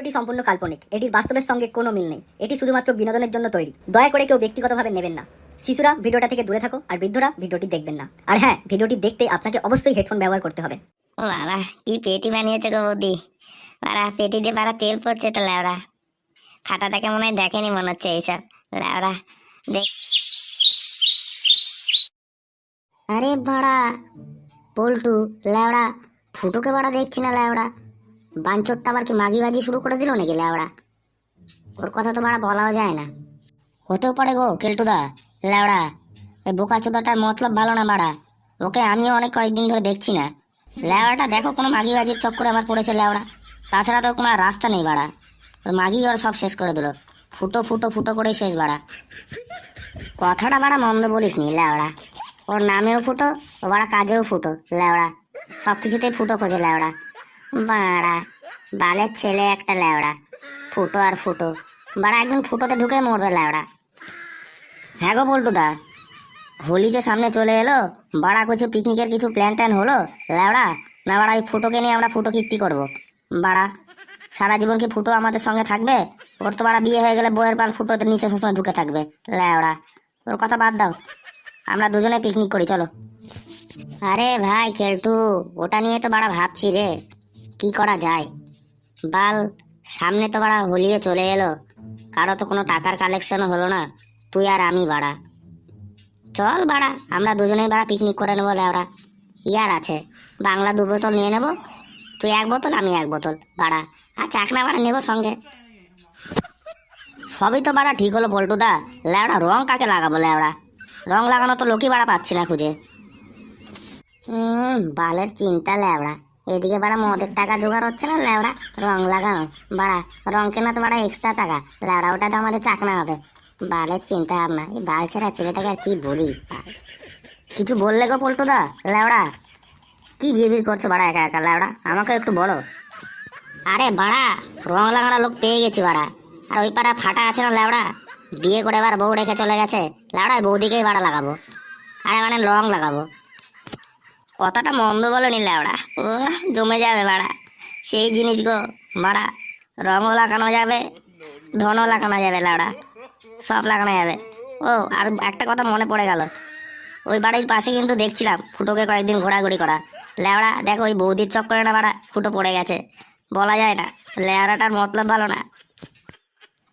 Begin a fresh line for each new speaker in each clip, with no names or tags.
এটি সম্পূর্ণ কাল্পনিক। এটির বাস্তবের সঙ্গে কোনো মিল নেই। এটি শুধুমাত্র বিনোদনের জন্য তৈরি। দয়া করে কেউ ব্যক্তিগতভাবে নেবেন না। শিশুরা ভিডিওটা থেকে দূরে থাকো আর বৃদ্ধরা ভিডিওটি দেখবেন না। আর হ্যাঁ ভিডিওটি দেখতে আপনাকে অবশ্যই হেডফোন ব্যবহার করতে হবে।
ও বাবা কি পেটি বানিয়েছে গো বৌদি। বাড়া পেটি দিয়ে বাড়া তেল পড়ছে তো ল্যাওড়া ফাটাটাকে মনে হয় দেখেনি মনে হচ্ছে এইসব। ল্যাওড়া দেখ। আরে বাড়া পল্টু ল্যাওড়া ফুটুকে বাড়া দেখছি না ল্যাওড়া বাঞ্চরটা আবার কি মাগি বাজি শুরু করে দিল নাকি ল্যাওড়া ওর কথা তো বাড়া বলাও যায় না। হতেও পারে গো, কেলটুদা ল্যাওড়া এই বোকা চোদাটার মতলব ভালো না বাড়া ওকে আমিও অনেক কয়েকদিন ধরে দেখছি না। ল্যাওড়াটা দেখো কোনো মাগি বাজির চক্করে আবার পড়েছে ল্যাওড়া তাছাড়া তো কোনো আর রাস্তা নেই বাড়া। ওর মাগি ওর সব শেষ করে দিল। ফুটো ফুটো ফুটো করেই শেষ বাড়া। কথাটা বাড়া মন্দ বলিস নি ল্যাওড়া ওর নামেও ফুটো, ও বাড়া কাজেও ফুটো ল্যাওড়া সব কিছুতেই ফুটো খোঁজে ল্যাওড়া বাড়া, বালের ছেলে একটা ল্যাওড়া ফুটো আর ফুটো। বাড়া, একদিন ফুটোতে ঢুকে মরবে ল্যাওড়া হ্যাঁ গো পল্টুদা হোলি যে সামনে চলে এলো, বাড়া কিছু পিকনিকের কিছু প্ল্যান ট্যান হলো? ল্যাওড়া না বাড়া ওই ফুটোকে নিয়ে আমরা ফুটো কীর্তি করব। বাড়া, সারা জীবন কি ফুটো আমাদের সঙ্গে থাকবে? ওর তো বাড়া বিয়ে হয়ে গেলে বইয়ের পাল ফুটোতে নিচে সবসময় ঢুকে থাকবে। ল্যাওড়া ওর কথা বাদ দাও। আমরা দুজনে পিকনিক করি, চলো। আরে ভাই কেলটু ওটা নিয়ে তো বাড়া ভাবছি রে। কি করা যায়? বাল, সামনে তো বাড়া হোলিও চলে এলো। কারও তো কোনো টাকার কালেকশনও হলো না। তুই আর আমি বাড়া। চল বাড়া, আমরা দুজনেই বাড়া পিকনিক করে নেব কি আর আছে? বাংলা দু বোতল নিয়ে নেব। তুই এক বোতল, আমি এক বোতল, বাড়া। আর চাকনা বাড়া নেব সঙ্গে। সবই তো বাড়া ঠিক হলো পল্টুদা লেওড়া রং কাকে লাগাবো লেওড়া রং লাগানো তো লোকই বাড়া পাচ্ছি না খুঁজে। হুম বালের চিন্তা লেওড়া এদিকে বাড়া মদের টাকা জোগাড় হচ্ছে না, লেওড়া রং লাগানো বাড়া, রং কেনা তো বাড়া এক্সট্রা টাকা। লেওড়া, ওটা তো আমাদের চাকনা হবে। বালের চিন্তা ভাবনা। এই বাল ছেড়া ছেলেটাকে আর কি বলি? কিছু বললে গো পল্টুদা, লেওড়া। কি বিয়ে করছ বাড়া একা একা, লেওড়া? আমাকে একটু বড় আরে বাড়া, রং লাগানো লোক পেয়ে গেছি বাড়া। আর ওই পাড়া ফাটা আছে না, লেওড়া? বিয়ে করে এবার বউ রেখে চলে গেছে। লেওড়া বৌদিকেই বাড়া লাগাবো। আরে মানে রং লাগাবো। কথাটা মন্দ বলেনি লেওড়া ও, জমে যাবে বাড়া। সেই জিনিস গো, বাড়া। রঙও লাগানো যাবে, ধনও লাগানো যাবে লেওড়া সব লাগানো যাবে। ও, আর একটা কথা মনে পড়ে গেল। ওই বাড়ির পাশে কিন্তু দেখছিলাম ফুটোকে কয়েকদিন ঘোরাঘুরি করা। লেওড়া, দেখো ওই বৌদির চক্করে না বাড়া, ফুটো পড়ে গেছে। বলা যায় না, লেওড়াটার মতলব ভালো না।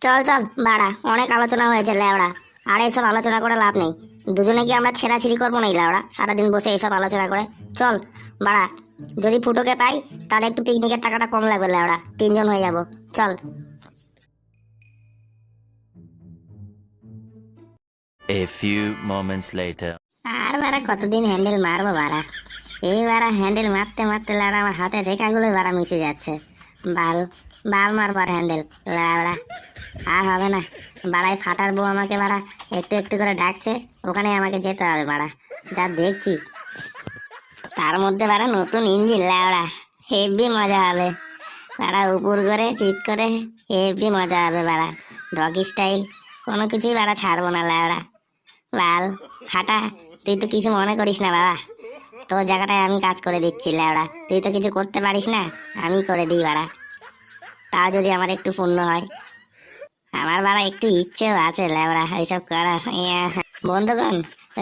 চল চল, বাড়া, অনেক আলোচনা হয়েছে লেওড়া। আর এইসব আলোচনা করে লাভ নেই। দুজনে কি আমরা ছেঁড়াছিড়ি করব না লেওড়া সারাদিন বসে এইসব আলোচনা করে। চল বাড়া যদি ফুটোকে পাই তাহলে একটু পিকনিকের টাকাটা কম লাগবে লেওড়া তিনজন হয়ে যাব। চল।
A few moments later.
আর বারা কতদিন হ্যান্ডেল মারবো বারা এই বারা হ্যান্ডেল মারতে মারতে লাড়া আমার হাতে রেখাগুলো বারা মিশে যাচ্ছে। বাল বাল মারবার হ্যান্ডেল। লাড়া আর হবে না। বাড়াই ফাটার বউ আমাকে বাড়া, একটু একটু করে ডাকছে, ওখানে আমাকে যেতে হবে বাড়া। যা দেখছি। তার মধ্যে বাড়া নতুন ইঞ্জিন লাউড়া হেভি মজা হবে। বাড়া উপর করে চিৎ করে, হেভি মজা হবে বাড়া। Doggy style. কোনো কিছুই বাড়া ছাড়বো না লাউড়া লাল ফাটা। তুই তো কিছু মনে করিস না, বাবা। তোর জায়গাটায় আমি কাজ করে দিচ্ছি ল্যাওড়া তুই তো কিছু করতে পারিস না, আমি করে দিই, বাড়া। তাও যদি আমার একটু পূর্ণ হয়। আমার বাড়া একটু ইচ্ছেও আছে ল্যাওড়া এইসব করার। বন্ধুগণ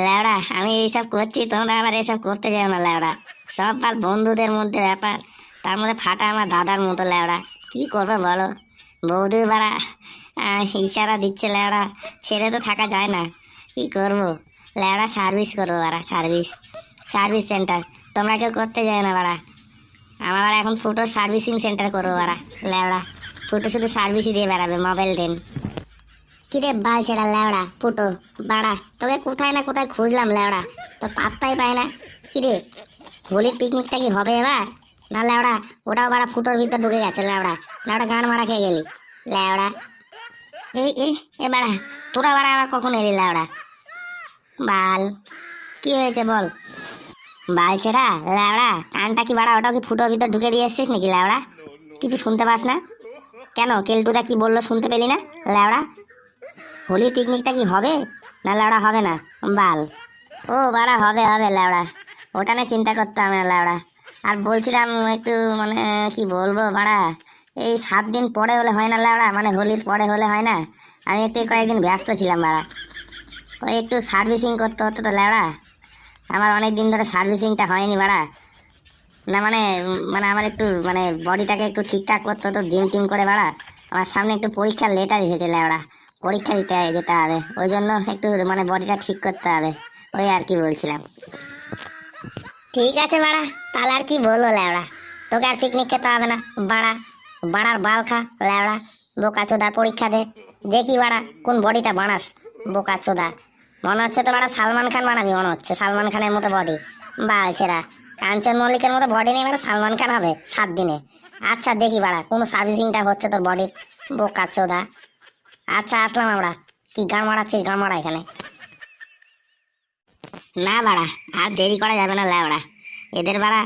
ল্যাওড়া আমি এইসব করছি, তোমরা আবার এসব করতে যাও না ল্যাওড়া সব আর বন্ধুদের মধ্যে ব্যাপার। তার মধ্যে ফাটা আমার দাদার মতো ল্যাওড়া কি করবে বলো? বৌদি বাড়া ইশারা দিচ্ছে ল্যাওড়া ছেড়ে তো থাকা যায় না। কি করব? ল্যাওড়া সার্ভিস করব বাড়া সার্ভিস সার্ভিস সেন্টার তোমরা কেউ করতে যায় না, বাড়া। আমার এখন ফুটো সার্ভিসিং সেন্টার করব বাড়া লেওড়া ফুটো শুধু সার্ভিসই দিয়ে বেড়াবে মোবাইল দেন। কিরে বাল ছেড়া লেওড়া ফুটো বাড়া, তোকে কোথায় না কোথায় খুঁজলাম লেওড়া। তো পাত্তাই পায় না। কিরে, হোলির পিকনিকটা কি হবে এবার? না লেওড়া, ওটাও বাড়া ফুটোর ভিতর ঢুকে গেছে ল্যাওড়া ল্যাওড়া গান মারা খেয়ে গেলি। লেওড়া এই এই এ বাড়া, তোরা বাড়া আবার কখন এলি ল্যাওড়া বাল, কি হয়েছে বল? বাল ছেড়া ল্যাওড়া কানটা কি বাড়া? ওটাও কি ফুটো ভিতর ঢুকে দিয়ে এসছিস নাকি ল্যাওড়া কিছু শুনতে পাস না? কেন? কেলটুদা কি বলল শুনতে পেলি না? ল্যাওড়া হোলির পিকনিকটা কি হবে? না ল্যাওড়া হবে না? বাল। ও বাড়া, হবে হবে ল্যাওড়া ওটা নিয়ে চিন্তা করতে হবে না ল্যাওড়া আর বলছিলাম একটু মানে কি বলব বাড়া? এই সাত দিন পরে হলে হয় না, লাউড়া? মানে হোলির পরে হলে হয় না? আমি একটু কয়েকদিন ব্যস্ত ছিলাম বাড়া। একটু সার্ভিসিং করতে হতো তো, লাউড়া। আমার অনেক দিন ধরে সার্ভিসিংটা হয়নি বাড়া। না মানে মানে আমার একটু মানে বডিটাকে একটু ঠিকঠাক করতে হতো, জিম টিম করে বাড়া। আমার সামনে একটু পরীক্ষার লেটার এসেছে লেওড়া পরীক্ষা দিতে যেতে হবে। ওই জন্য একটু মানে বডিটা ঠিক করতে হবে। ওই আর কি বলছিলাম। ঠিক আছে বাড়া, তাহলে আর কি বলব লেওড়া তোকে আর পিকনিক খেতে হবে না। বাড়া, বাড়ার বাল খা লেওড়া বোকা চোদা পরীক্ষা দে। দেখি বাড়া, কোন বডিটা বানাস। বোকা চোদা মনে হচ্ছে তো সালমান খান বানাবি, মনে হচ্ছে। সালমান খানের মতো বডি বালছেরা কাঞ্চন মল্লিকের মতো বডি নেই মানে সালমান খান হবে সাত দিনে। আচ্ছা দেখি বাড়া, কোনো সার্ভিসিংটা হচ্ছে তোর বডির বোকা চোদা। আচ্ছা আসলাম আমরা। কি গান মারাচ্ছিস গান মারা এখানে। না বাড়া, আর দেরি করা যাবে না ল্যাওড়া। এদের বাড়া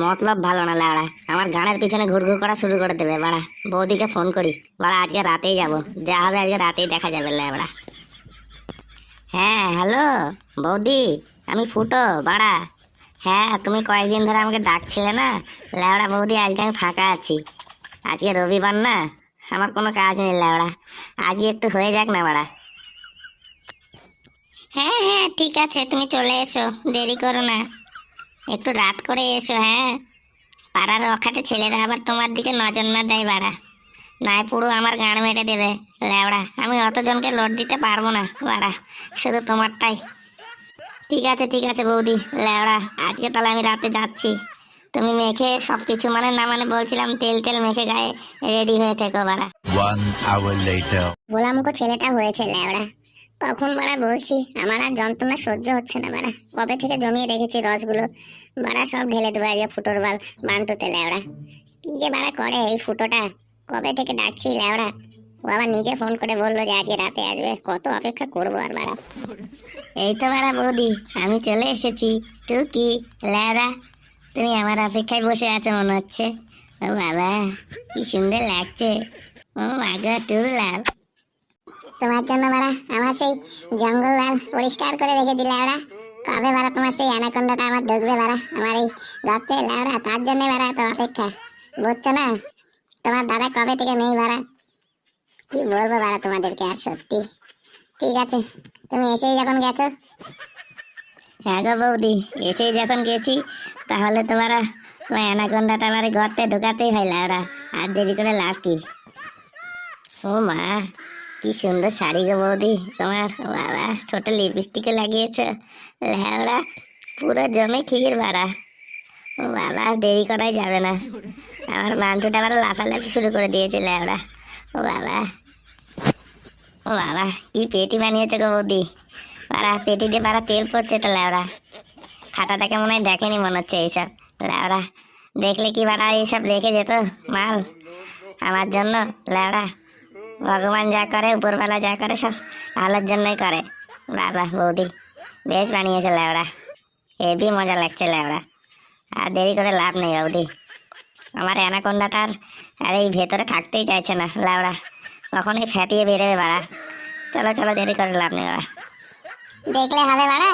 মতলব ভালো না ল্যাওড়া। আমার গানের পিছনে ঘুরঘুর করা শুরু করে দেবে, বাড়া। বৌদিকে ফোন করি। বাড়া, আজকে রাতেই যাব। যা হবে আজকে রাতেই দেখা যাবে ল্যাওড়া। হ্যাঁ হ্যালো, বৌদি, আমি ফুটো, বাড়া। হ্যাঁ তুমি কয়েকদিন ধরে আমাকে ডাকছিলে না? ল্যাওড়া বৌদি, আজকে আমি ফাঁকা আছি। আজকে রবিবার না? আমার কোনো কাজ নেই ল্যাওড়া আজকে একটু হয়ে যাক না, বাড়া? হ্যাঁ হ্যাঁ ঠিক আছে, তুমি চলে এসো, দেরি করো না। একটু রাত করে এসো হ্যাঁ। পাড়ার অখাটে ছেলেরা আবার তোমার দিকে নজর না দেয়, বাড়া। নাই পুরো আমার গাঁড় মেরে দেবে ল্যাওড়া আমি অতজনকে লোড দিতে পারব না বাড়া শুধু তোমারটাই। ঠিক আছে ঠিক আছে বৌদি ল্যাওড়া আজকে তাহলে আমি রাতে যাচ্ছি। তুমি মেখে সব কিছু মানে না মানে বলছিলাম তেল তেল মেখে গায়ে রেডি হয়ে থেকো বাড়া।
Hour
ছেলেটা হয়েছে ল্যাওড়া কখন বাড়া বলছি আমার আর যন্ত্রণা সহ্য হচ্ছে না বাড়া। কবে থেকে জমিয়ে রেখেছি রসগুলো? বাড়া সব ঢেলে দেবো ফুটোর বাল বান্টুতে ল্যাওড়া কি যে বাড়া করে এই ফুটোটা? কবে থেকে ডাকছি ল্যাওড়া ও আবার নিজে ফোন করে বলল যে আজকে রাতে আসবে। কত অপেক্ষা করব আর বাড়া। এই তো বাড়া বৌদি, আমি চলে এসেছি। টুকি ল্যাওড়া তুমি আমার অপেক্ষায় বসে আছো মনে হচ্ছে? ও বাবা, কি সুন্দর লাগছে। ও মাগা টু লাভ তোমার জন্য বাড়া, আমার সেই জঙ্গল লাল পরিষ্কার করে রেখে দিলে ওরা কবে বাড়া তোমার সেই অ্যানাকন্ডাটা আমার ঢুকবে বাড়া? আমার এই রক্তে লাউড়া তার জন্য বাড়া তো অপেক্ষা। বুঝছ না? তোমার দাদা কবে থেকে নেই বাড়া? কি বলব বাড়া তোমাদেরকে আর সত্যি? ঠিক আছে, তুমি এসেই যখন গেছো। হ্যাঁ গো বৌদি, এসেই যখন গেছি, তাহলে তোমারা তোমার অ্যানাকন্ডাটা আমার গর্তে ঢোকাতেই হয় লাউড়া, আর দেরি করে লাভ কি? ও মা, কি সুন্দর শাড়ি গো বৌদি, তোমার বাবা ছোট লিপস্টিকে লাগিয়েছে ল্যাওড়া পুরো জমে ক্ষীর ও বাবা দেরি করাই যাবে না। আমার মান্টুটা আবার লাফালাফি শুরু করে দিয়েছে, ল্যাওড়া। ও বাবা। ও বাবা, কি পেটি বানিয়েছে গো বৌদি। পাড়া পেটি দিয়ে পাড়া তেল পড়ছে তো, ল্যাওড়া। খাতাটাকে মনে হয় দেখেনি মনে হচ্ছে এইসব। ল্যাওড়া, দেখলে কি বাড়া এইসব রেখে যেত? মাল, আমার জন্য, ল্যাওড়া। ভগবান যা করে উপরবেলা যা করে, সব ভালোর জন্যই করে। বাবা, বৌদি, বেশ বানিয়েছে ল্যাবড়া হেভি মজা লাগছে ল্যাবড়া আর দেরি করে লাভ নেই বৌদি আমার অ্যানাকোন্ডাটার আর এই ভেতরে থাকতেই চাইছে না ল্যাবড়া কখনই ফ্যাটিয়ে বেরোবে বাড়া। চলো চলো, দেরি করে লাভ নেই বাড়া। দেখলে হবে বাড়া।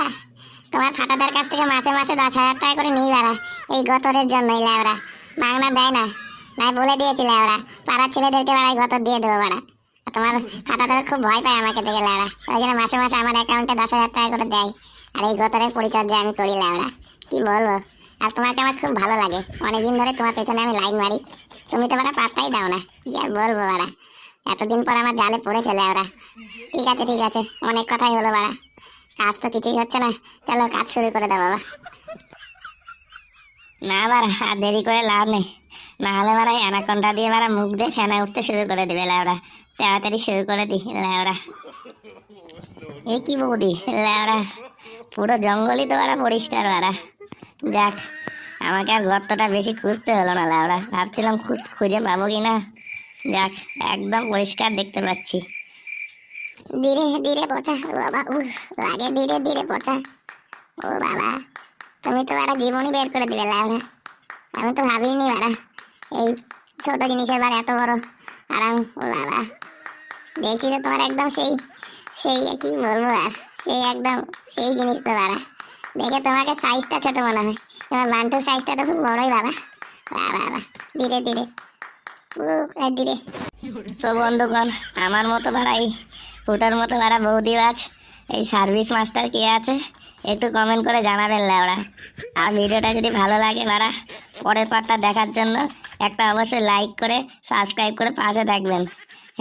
তোমার ফাটাদার কাছ থেকে মাসে মাসে দশ হাজার টাকা করে নিই বাড়া, এই গতরের জন্যই ল্যাবড়া বাংলা দেয় না নাই বলে দিয়েছি ল্যাবড়া পাড়ার ছেলেদেরকে বাড়াই গতর দিয়ে দেবো বাড়া। তোমার ফাটাদার খুব ভয় পায় আমাকে দেখে ল্যাবড়া ওই জন্য মাসে মাসে আমার অ্যাকাউন্টে দশ হাজার টাকা করে দেয়। আর এই গতরের পরিচর্যা আমি করি ল্যাবড়া কি বলব? আর তোমাকে আমার খুব ভালো লাগে। অনেকদিন ধরে তোমার পেছনে আমি লাইন মারি। তুমি তো বাড়া পাত্তাই দাও না। কি আর বলব বাড়া? এতদিন পর আমার জালে পড়েছে ল্যাবড়া ঠিক আছে ঠিক আছে। অনেক কথাই হলো বাড়া। কাজ তো কিছুই হচ্ছে না। চলো কাজ শুরু করে দাও বাবা। না বার আর দেরি করে লাভ নেই। না হলে বারা অ্যানাকন্ডা দিয়ে বারা মুখ দিয়ে ফেনা উঠতে শুরু করে দিবে লাউরা তাড়াতাড়ি শুরু করে দি লাউরা এ কি বৌদি লাউরা পুরো জঙ্গলই তো বারা পরিষ্কার বারা যাক আমাকে আর গর্তটা বেশি খুঁজতে হলো না লাউরা। ভাবছিলাম খুঁজে পাবো কি না যাক একদম পরিষ্কার দেখতে পাচ্ছি। ধীরে ধীরে পচা। বাবা উহ, লাগে ধীরে ধীরে পচা। ও বাবা তুমি তো বারা জীবনই বের করে দিলে লাউরা। আমি তো ভাবিনি বারা এই ছোট জিনিসের বার এত বড়। আরাম ও বাবা। দেখছি তো তোমার একদম সেই সেই কি বলব আর সেই একদম সেই জিনিস তো বাড়া। দেখে তোমাকে সাইজটা ছোট মনে হয়। তোমার বান্টুর সাইজটা তো খুব বড়ই বাবা। বাবা ধীরে ধীরে দিলে তো বন্ধুগণ, আমার মতো ভাড়াই ফুটার মতো ভাড়া বৌদি আজ এই সার্ভিস মাস্টার কে আছে, একটু কমেন্ট করে জানাবেন ল্যাওড়া আর ভিডিওটা যদি ভালো লাগে ভাড়া, পরের পার্টটা দেখার জন্য একটা অবশ্যই লাইক করে সাবস্ক্রাইব করে পাশে থাকবেন।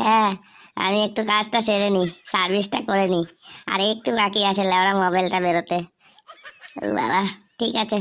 হ্যাঁ আমি একটু কাজটা সেরে নিই সার্ভিসটা করে নিই। আর একটু বাকি আছে ল্যাওড়া মোবাইলটা বেরোতে। বাবা ঠিক আছে।